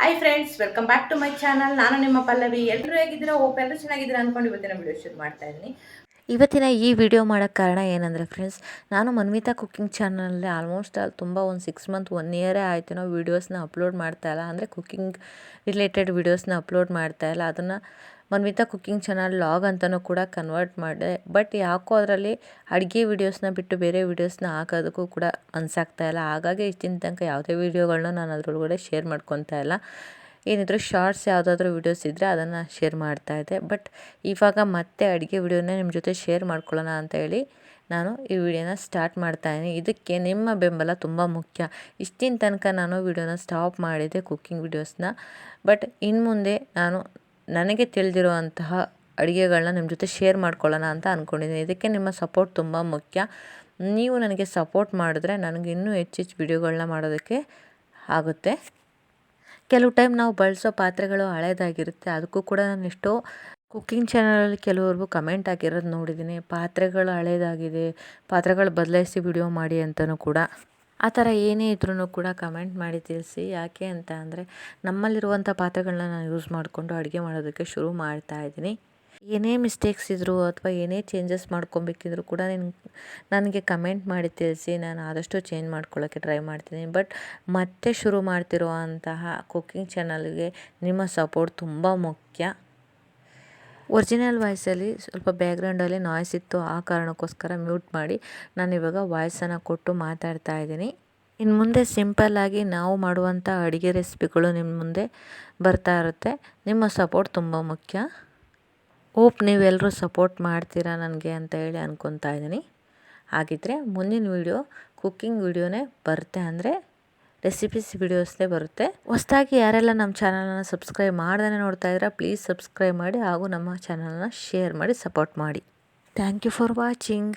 Hi friends welcome back to my channel ನಾನು ನಿಮ್ಮ ಪಲ್ಲವಿ. ಎಲ್ಲರೂ ಹೇಗಿದ್ದೀರಾ? ಓಪ್ ಎಲ್ಲರೂ ಚೆನ್ನಾಗಿದ್ದೀರಾ ಅಂದ್ಕೊಂಡು ಇವತ್ತಿನ ವಿಡಿಯೋ ಶುರು ಮಾಡ್ತಾ ಇದ್ದೀನಿ. ಇವತ್ತಿನ ಈ ವಿಡಿಯೋ ಮಾಡೋಕ್ಕೆ ಕಾರಣ ಏನಂದರೆ ಫ್ರೆಂಡ್ಸ್ ನಾನು ಮನ್ವಿತಾ ಕುಕ್ಕಿಂಗ್ ಚಾನಲಲ್ಲಿ ಆಲ್ಮೋಸ್ಟ್ ಅಲ್ಲಿ ತುಂಬ ಒಂದು ಸಿಕ್ಸ್ ಮಂತ್ ಒನ್ ಇಯರೇ ಆಯಿತು ನಾವು ವೀಡಿಯೋಸ್ನ ಅಪ್ಲೋಡ್ ಮಾಡ್ತಾ ಇಲ್ಲ. ಅಂದರೆ ಕುಕ್ಕಿಂಗ್ ರಿಲೇಟೆಡ್ ವೀಡಿಯೋಸ್ನ ಅಪ್ಲೋಡ್ ಮಾಡ್ತಾ ಇಲ್ಲ. ಅದನ್ನು ಮನ್ವಿತಾ ಕುಕ್ಕಿಂಗ್ ಚಾನಲ್ ಲಾಗ್ ಅಂತಲೂ ಕೂಡ ಕನ್ವರ್ಟ್ ಮಾಡಿದೆ. ಬಟ್ ಯಾಕೋ ಅದರಲ್ಲಿ ಅಡುಗೆ ವೀಡಿಯೋಸ್ನ ಬಿಟ್ಟು ಬೇರೆ ವೀಡಿಯೋಸ್ನ ಹಾಕೋದಕ್ಕೂ ಕೂಡ ಅನ್ಸಾಗ್ತಾ ಇಲ್ಲ. ಹಾಗಾಗಿ ಇಷ್ಟಿನ ತನಕ ಯಾವುದೇ ವೀಡಿಯೋಗಳನ್ನ ನಾನು ಅದರೊಳಗಡೆ ಶೇರ್ ಮಾಡ್ಕೊತಾ ಇಲ್ಲ. ಏನಿದ್ರು ಶಾರ್ಟ್ಸ್ ಯಾವುದಾದ್ರೂ ವೀಡಿಯೋಸ್ ಇದ್ದರೆ ಅದನ್ನು ಶೇರ್ ಮಾಡ್ತಾ ಇದ್ದೆ. ಬಟ್ ಇವಾಗ ಮತ್ತೆ ಅಡುಗೆ ವಿಡಿಯೋನೇ ನಿಮ್ಮ ಜೊತೆ ಶೇರ್ ಮಾಡ್ಕೊಳ್ಳೋಣ ಅಂತ ಹೇಳಿ ನಾನು ಈ ವಿಡಿಯೋನ ಸ್ಟಾರ್ಟ್ ಮಾಡ್ತಾಯಿದ್ದೀನಿ ಇದಕ್ಕೆ ನಿಮ್ಮ ಬೆಂಬಲ ತುಂಬ ಮುಖ್ಯ. ಇಷ್ಟಿನ ತನಕ ನಾನು ವಿಡಿಯೋನ ಸ್ಟಾಪ್ ಮಾಡಿದೆ ಕುಕ್ಕಿಂಗ್ ವಿಡಿಯೋಸ್ನ ಬಟ್ ಇನ್ನು ಮುಂದೆ ನಾನು ನನಗೆ ತಿಳಿದಿರುವಂತಹ ಅಡುಗೆಗಳನ್ನ ನಿಮ್ಮ ಜೊತೆ ಶೇರ್ ಮಾಡ್ಕೊಳ್ಳೋಣ ಅಂತ ಅಂದ್ಕೊಂಡಿದ್ದೀನಿ ಇದಕ್ಕೆ ನಿಮ್ಮ ಸಪೋರ್ಟ್ ತುಂಬ ಮುಖ್ಯ. ನೀವು ನನಗೆ ಸಪೋರ್ಟ್ ಮಾಡಿದ್ರೆ ನನಗೆ ಇನ್ನೂ ಹೆಚ್ಚು ವಿಡಿಯೋಗಳನ್ನ ಮಾಡೋದಕ್ಕೆ ಆಗುತ್ತೆ. ಕೆಲವು ಟೈಮ್ ನಾವು ಬಳಸೋ ಪಾತ್ರೆಗಳು ಹಳೇದಾಗಿರುತ್ತೆ. ಅದಕ್ಕೂ ಕೂಡ ನಾನು ಎಷ್ಟೋ ಕುಕ್ಕಿಂಗ್ ಚಾನಲಲ್ಲಿ ಕೆಲವ್ರಿಗೂ ಕಮೆಂಟ್ ಆಗಿರೋದು ನೋಡಿದ್ದೀನಿ ಪಾತ್ರೆಗಳು ಹಳೇದಾಗಿದೆ, ಪಾತ್ರೆಗಳು ಬದಲಾಯಿಸಿ ವಿಡಿಯೋ ಮಾಡಿ ಅಂತಲೂ ಕೂಡ. ಆ ಥರ ಏನೇ ಇದ್ರೂ ಕೂಡ ಕಮೆಂಟ್ ಮಾಡಿ ತಿಳಿಸಿ. ಯಾಕೆ ಅಂತ ಅಂದರೆ ನಮ್ಮಲ್ಲಿರುವಂಥ ಪಾತ್ರೆಗಳನ್ನ ನಾನು ಯೂಸ್ ಮಾಡಿಕೊಂಡು ಅಡುಗೆ ಮಾಡೋದಕ್ಕೆ ಶುರು ಮಾಡ್ತಾ ಇದ್ದೀನಿ. ಏನೇ ಮಿಸ್ಟೇಕ್ಸ್ ಇದ್ದರೂ ಅಥವಾ ಏನೇ ಚೇಂಜಸ್ ಮಾಡ್ಕೊಬೇಕಿದ್ರು ಕೂಡ ನಿನ್ನ ನನಗೆ ಕಮೆಂಟ್ ಮಾಡಿ ತಿಳಿಸಿ. ನಾನು ಆದಷ್ಟು ಚೇಂಜ್ ಮಾಡ್ಕೊಳ್ಳೋಕ್ಕೆ ಟ್ರೈ ಮಾಡ್ತೀನಿ. ಬಟ್ ಮತ್ತೆ ಶುರು ಮಾಡ್ತಿರುವಂತಹ ಕುಕ್ಕಿಂಗ್ ಚಾನಲ್ಗೆ ನಿಮ್ಮ ಸಪೋರ್ಟ್ ತುಂಬ ಮುಖ್ಯ. ಒರಿಜಿನಲ್ ವಾಯ್ಸಲ್ಲಿ ಸ್ವಲ್ಪ ಬ್ಯಾಕ್ಗ್ರೌಂಡಲ್ಲಿ ನಾಯ್ಸ್ ಇತ್ತು. ಆ ಕಾರಣಕ್ಕೋಸ್ಕರ ಮ್ಯೂಟ್ ಮಾಡಿ. ನಾನು ಇವಾಗ ವಾಯ್ಸನ್ನು ಕೊಟ್ಟು ಮಾತಾಡ್ತಾ ಇದ್ದೀನಿ. ಇನ್ನು ಮುಂದೆ ಸಿಂಪಲ್ಲಾಗಿ ನಾವು ಮಾಡುವಂಥ ಅಡುಗೆ ರೆಸಿಪಿಗಳು ನಿಮ್ಮ ಮುಂದೆ ಬರ್ತಾ ಇರುತ್ತೆ. ನಿಮ್ಮ ಸಪೋರ್ಟ್ ತುಂಬ ಮುಖ್ಯ. ಹೋಪ್ ನೀವೆಲ್ಲರೂ ಸಪೋರ್ಟ್ ಮಾಡ್ತೀರಾ ನನಗೆ ಅಂತ ಹೇಳಿ ಅಂದ್ಕೊತಾ ಇದ್ದೀನಿ. ಹಾಗಿದ್ದರೆ ಮುಂದಿನ ವೀಡಿಯೋ ಕುಕ್ಕಿಂಗ್ ವೀಡಿಯೋನೇ ಬರುತ್ತೆ ಅಂದರೆ ರೆಸಿಪೀಸ್ ವಿಡಿಯೋಸ್ನೇ ಬರುತ್ತೆ. ಹೊಸದಾಗಿ ಯಾರೆಲ್ಲ ನಮ್ಮ ಚಾನಲನ್ನು ಸಬ್ಸ್ಕ್ರೈಬ್ ಮಾಡ್ದೇ ನೋಡ್ತಾ ಇದ್ದೀರಾ, ಪ್ಲೀಸ್ ಸಬ್ಸ್ಕ್ರೈಬ್ ಮಾಡಿ ಹಾಗೂ ನಮ್ಮ ಚಾನಲನ್ನು ಶೇರ್ ಮಾಡಿ, ಸಪೋರ್ಟ್ ಮಾಡಿ. Thank you for watching.